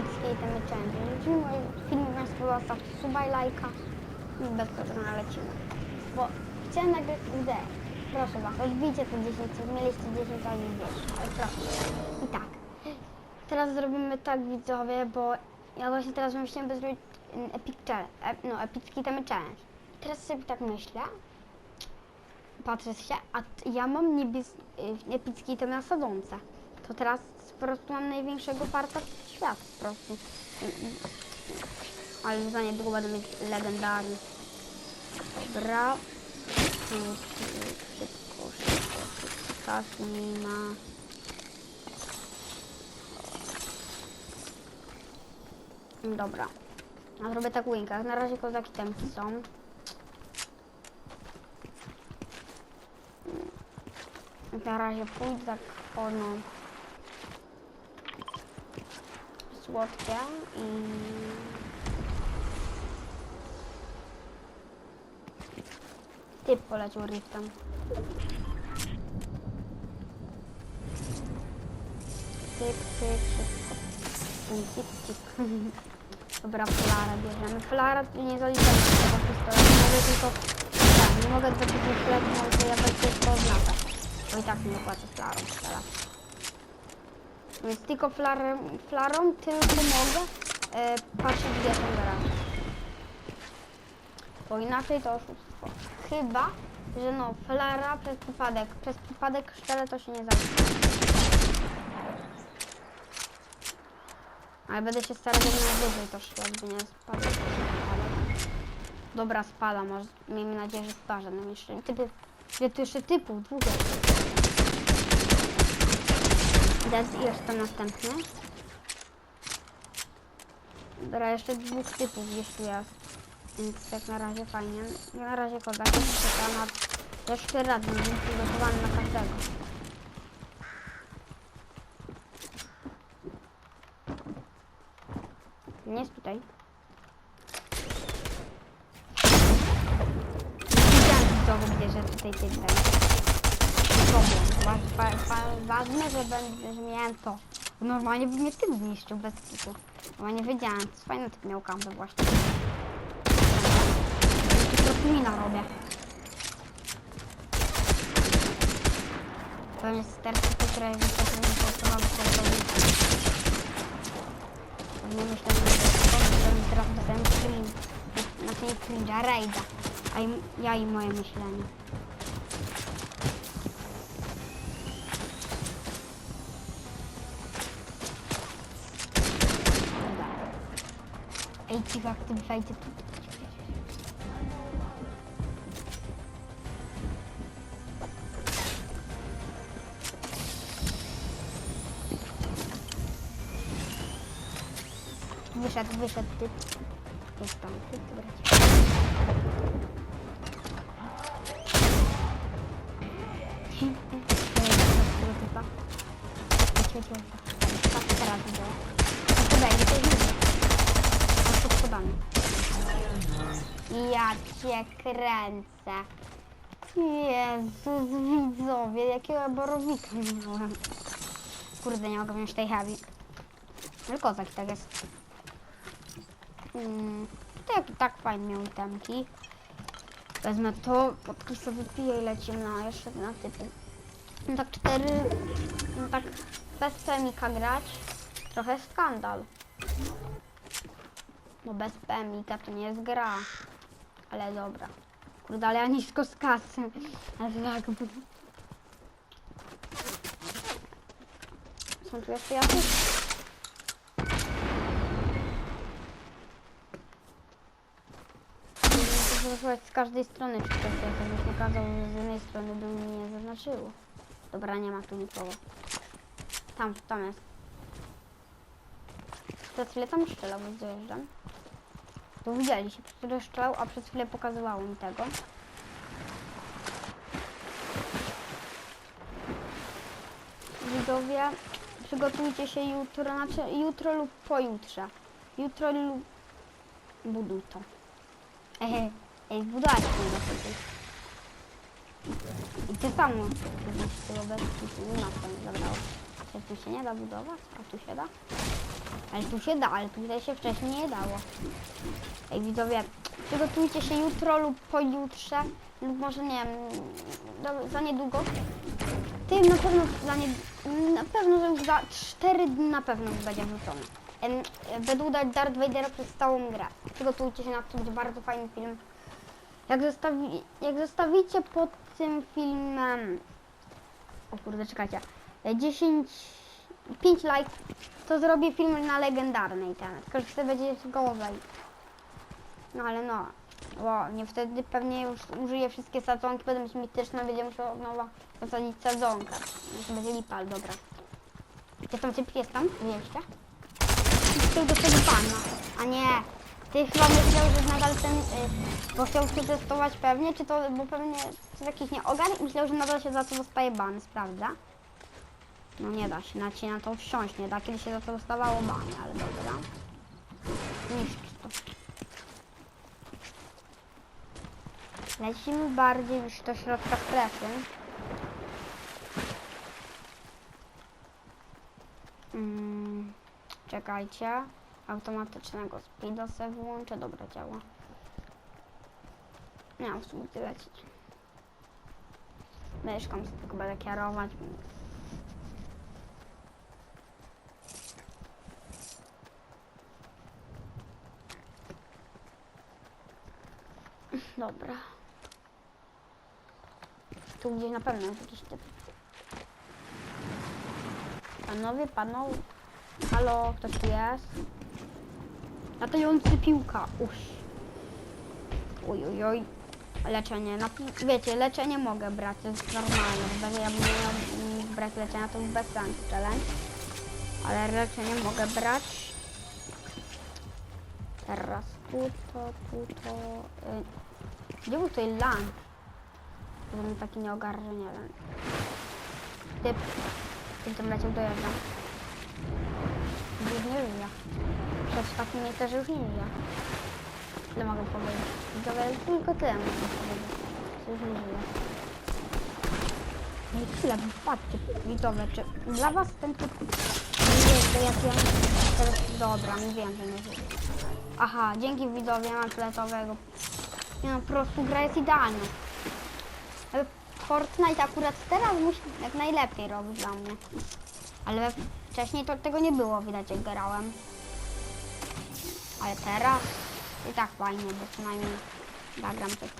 epickiej temy challenge. Jeżeli moje filmy Wam spodobały, stawcie suba i lajka i bez problemu lecimy. Bo chciałem nagrać ideę. Proszę Was, odbijcie te 10, mieliście 10 razy wiesz, ale proszę. I tak. Teraz zrobimy tak widzowie, bo ja właśnie teraz myślałem, by zrobić mm, epic challenge, ep, no epicki temy challenge. Teraz sobie tak myślę, patrzę się, a ja mam niebies, y, epicki item na sadzące. To teraz po prostu mam największego farta w świat po prostu. Ale za niedługo będę mieć legendarny. Dobra. Szybko, szybko, szybko. Czasu nie ma. Dobra. A zrobię tak w linkach. Na razie kozaki temki są. Na razie pójdę tak o no słodkie i typ polecił riftem. Tyk, tyk, szybko. Tyk, tyk. Dobra, Flara bierzemy. Flara nie zaliczamy tego pistoletu, mogę tylko... Tak, nie mogę tego pistoletu, mogę ja bez tylko oznaka. Bo i tak nie opłacę Flarą teraz. Więc tylko flarą, flarą tylko mogę e, patrzeć gdzie są garaże. Bo inaczej to oszustwo. Chyba, że no, flara przez przypadek, przez przypadek szczere to się nie zaliczy. Ale będę się starał, żeby najwyżej to szło, żeby nie przypadek. Dobra, spada, może, miejmy nadzieję, że spada. No jeszcze typy, ile tu jeszcze typów, długo. Jest jeszcze następny. Dobra, jeszcze dwóch typów gdzieś tu jest. Więc jak na razie fajnie. Na razie jest czeka na jeszcze raz, więc przygotowany na każdego. Nie jest tutaj. Widziałem widzowie, gdzie, że tutaj będzie Ważne, że, będę, że miałem to. Normalnie by mnie typ zniszczył bez kitu. Normalnie wiedziałem, co fajny typ miał kampę właśnie. Mina robię. Pewnie sterki, które wystarczy mi pracowały w Pewnie myślę, że to teraz dostałem screen. Na tej cringe'a, rajda. A ja i moje myślenie. Ej, cicho, aktywujcie tu. Wyszedł, wyszedł typ. Jest tam typ, dobra. Chodź, chodź, chodź. Patrz teraz widzę. A to będzie, to jest inny. On pod schodami. Ja cię kręcę. Jezus, widzowie, jakiego borowika miałem. Kurde, nie mogę wziąć tej heavy. Ale kozak tak jest. Mm, i tak fajnie miał itemki. Wezmę to, podki sobie piję i lecimy na jeszcze na typy. No tak cztery, no tak bez premika grać, trochę skandal. No bez PMika to nie jest gra. Ale dobra. Kurde, ale ja nisko z kasy. Ale bo- Są tu jeszcze jakieś? Wyszłać z każdej strony czy coś. Jakbyś nie kazał, że z jednej strony by mnie nie zaznaczyło. Dobra, nie ma tu nikogo. Tam, tam jest. Przez chwilę tam strzelał, więc dojeżdżam. To widzieliście, chwilę strzelał, a przez chwilę pokazywało mi tego. Widzowie, przygotujcie się jutro, znaczy jutro lub pojutrze. Jutro lub... Buduj to. Ej, ej, budować nie da sobie. I ty kiedyś tego bez kitu nie ma co nie zabrało. Czy tu się nie da budować? A tu się da? Ale tu się da, ale tutaj się wcześniej nie dało. Ej widzowie, przygotujcie się jutro lub pojutrze, lub może nie wiem, do, za niedługo. Ty na pewno za nie, na pewno, że już za 4 dni na pewno będzie wrzucony. Będę udać Darth Vadera przez całą grę. Przygotujcie się na to, będzie bardzo fajny film. Jak, zostawi, jak zostawicie pod tym filmem, o kurde, czekajcie, e, 10, 5 lajków, to zrobię film na legendarnej temat, tylko że wtedy będzie gorzej. No ale no, bo nie wtedy pewnie już użyję wszystkie sadzonki, będę mieć mityczne, będzie musiał od nowa posadzić sadzonkę. To będzie lipa, ale dobra. Jest tam typ, jest tam? Wieście? Chciał do tego pana, a nie. Ty chyba myślał, że nadal ten, y, bo chciał przetestować pewnie, czy to, bo pewnie to jakiś nieogar i myślał, że nadal się za to dostaje ban, sprawdza. No nie da się, na na to wsiąść, nie da, kiedy się za to dostawało bany, ale dobra. Niszcz to. Lecimy bardziej już do środka strefy. Mm, czekajcie. Automatycznego speeda sobie wyłączę. Dobra, działa. Nie mam w sumie lecieć. Myszką sobie będę kierować. Dobra. Tu gdzieś na pewno jest jakiś typ. Panowie, panowie. Halo, ktoś tu jest? Latający piłka. Uś. Oj, oj, oj. Leczenie. No, wiecie, leczenie mogę brać, to jest normalne. Bo ja bym miał mm, brać leczenia, to bez sensu challenge. Ale leczenie mogę brać. Teraz tu to, tu to. Y, gdzie był tutaj lan? Żebym taki nie ogarnął, nie wiem. Typ. Typ tam leciał dojeżdżam. Już nie żyje. Przed takim mnie też już nie żyje. Tyle mogę powiedzieć. Widzowie, tylko tyle mogę powiedzieć. że Już nie żyje. No i chwilę, patrzcie, widzowie, czy dla was ten typ nie to jak ja teraz dobra, nie wiem, że nie żyje. Aha, dzięki widzowie, mam fioletowego. Nie no, po prostu gra jest idealna. Fortnite akurat teraz musi jak najlepiej robić dla mnie. Ale wcześniej to tego nie było widać jak grałem. Ale teraz i tak fajnie, bo przynajmniej zagram coś.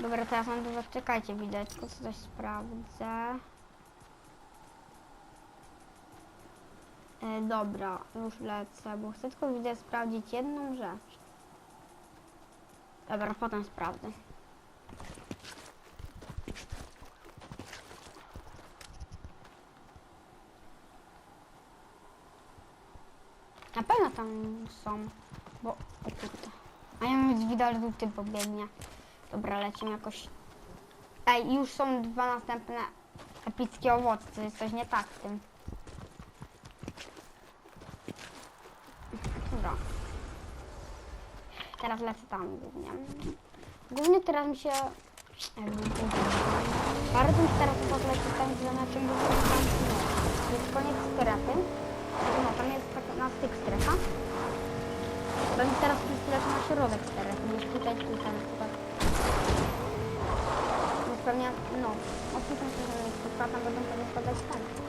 Dobra, teraz mam dużo, czekajcie, widać, coś sprawdzę. E, dobra, już lecę, bo chcę tylko widzę sprawdzić jedną rzecz. Dobra, potem sprawdzę. Na pewno tam są, bo... O kurde. A ja mam widać, że typ pobiegnie. Dobra, lecimy jakoś... Ej, już są dwa następne epickie owoce, jest coś nie tak z tym. Dobra. Teraz lecę tam głównie. Głównie teraz mi się... Bardzo mi się teraz podleci tam, że na czym tam To jest koniec strefy. No, tam jest taka na styk strefa. Będzie teraz lecę na środek strefy, niż tutaj, tutaj na przykład. Więc pewnie, no, odpuszczam się, że tam będą pewnie wpadać tam.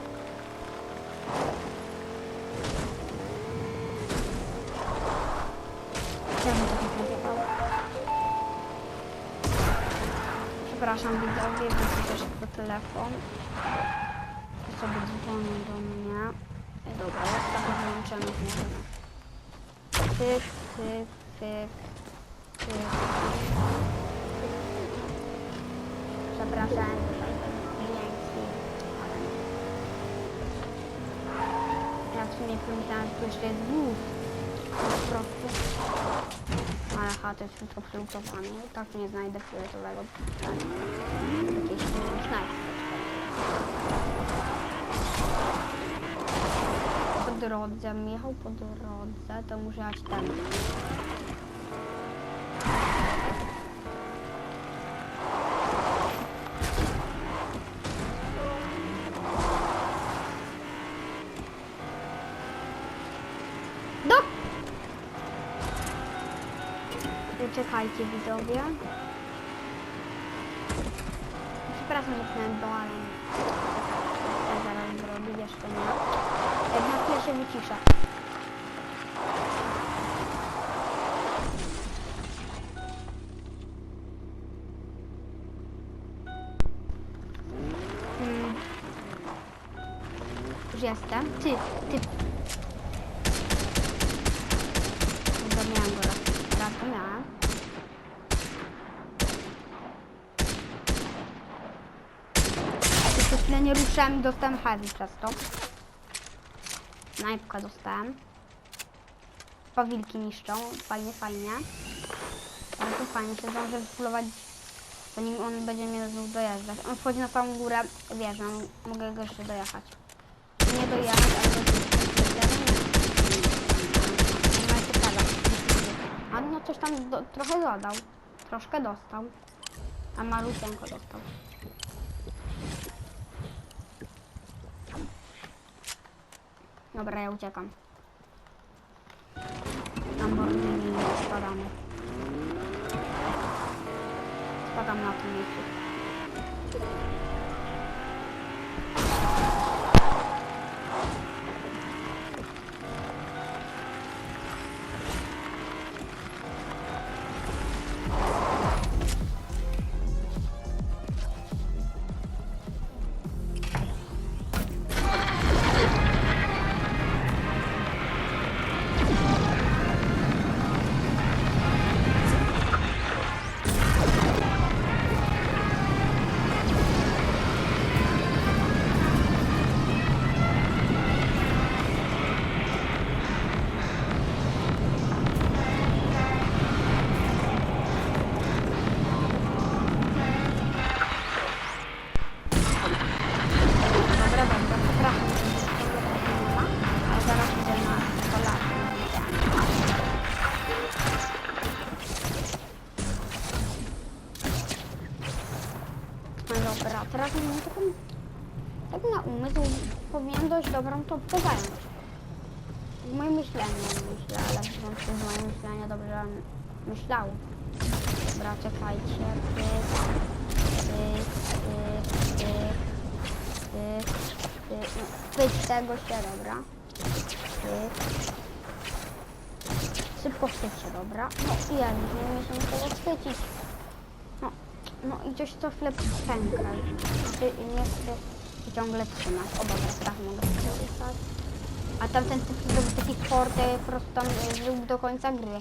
Przepraszam widzowie, widzę też tylko telefon. To sobie dzwoni do mnie. Ej, Dobra, jest trochę wyłączony może. Tyk, tyk, tyk, tyk. Przepraszam, nie. Ja w sumie pomyślałam, że tu jeszcze jest wóz. Po prostu. Ale ha, to jest wszystko przylutowane. I tak nie znajdę fioletowego. Jakieś snajpy. Po drodze, Michał po drodze, to muszę jechać tam. Czekajcie widzowie. Przepraszam, że do, ale... To zaraz zrobię, jeszcze nie. Jak na się wyciszę. Mm. Już jestem. Ty, ty. Chyba miałem go raz. Raz go miałem. Chwilę nie ruszałem i dostałem heavy przez to. Najpka dostałem. Pawilki niszczą. Fajnie, fajnie. Bardzo fajnie się zdążę wypluwać zanim on będzie mnie znów dojeżdżać. On wchodzi na samą górę wieżę, mogę go jeszcze dojechać. Nie dojechać, ale pada. A no coś tam do, trochę dodał. Troszkę dostał. A malusieńko dostał. Dobra, ja uciekam. Lamborghini spadamy. Spadam na tym miejscu. No dobra, teraz mam taką, tak na umysł powinien dość dobrą to zająć. W moim myśleniu myślę, ale włącznie w moim myśleniu dobrze myślał. Dobra, czekajcie. Pyk, pyk, pyk, pyk. Pyk, pyk, no, pyk tego się, dobra. Pyk. Szybko się, dobra. No i ja nie umiem się tego chwycić. No, i coś co chwilę pęka. Znaczy nie chcę ciągle trzymać. O dobra, teraz mogę się ruszać. A tamten typ zrobił taki sport, e, po prostu tam e, żył do końca gry.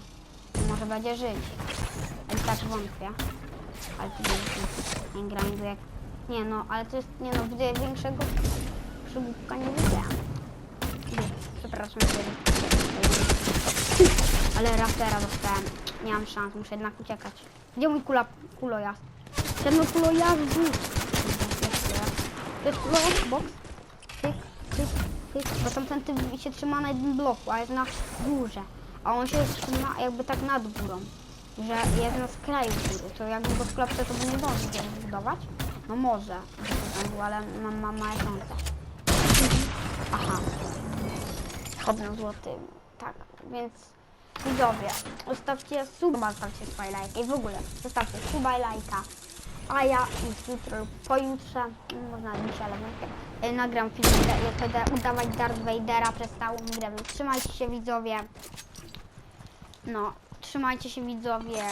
Może będzie żyć. Ale tak wątpię. Ale to będzie nie grindu jak... Nie no, ale to jest... Nie no, widzę większego przygłupka nie. Nie, Przepraszam. Ale rapera dostałem. Nie mam szans, muszę jednak uciekać. Gdzie mój kula... kulojazd? Ten mój kulojazd! To jest kulojazd, box. Tyk, tyk, tyk. Bo tamten typ się trzyma na jednym bloku, a jest na górze. A on się trzyma jakby tak nad górą. Że jest na skraju góry. To jakby go sklepce, to by nie zdążył zbudować. No może, to ale mam ma, ma Aha. Chodno złoty. Tak, więc widzowie, zostawcie suba, zostawcie swoje lajki i w ogóle zostawcie suba i lajka. A ja już jutro pojutrze, no, można dzisiaj, ale wątpię, e, nagram film, jak będę udawać Darth Vadera przez całą grę. Trzymajcie się widzowie. No, trzymajcie się widzowie.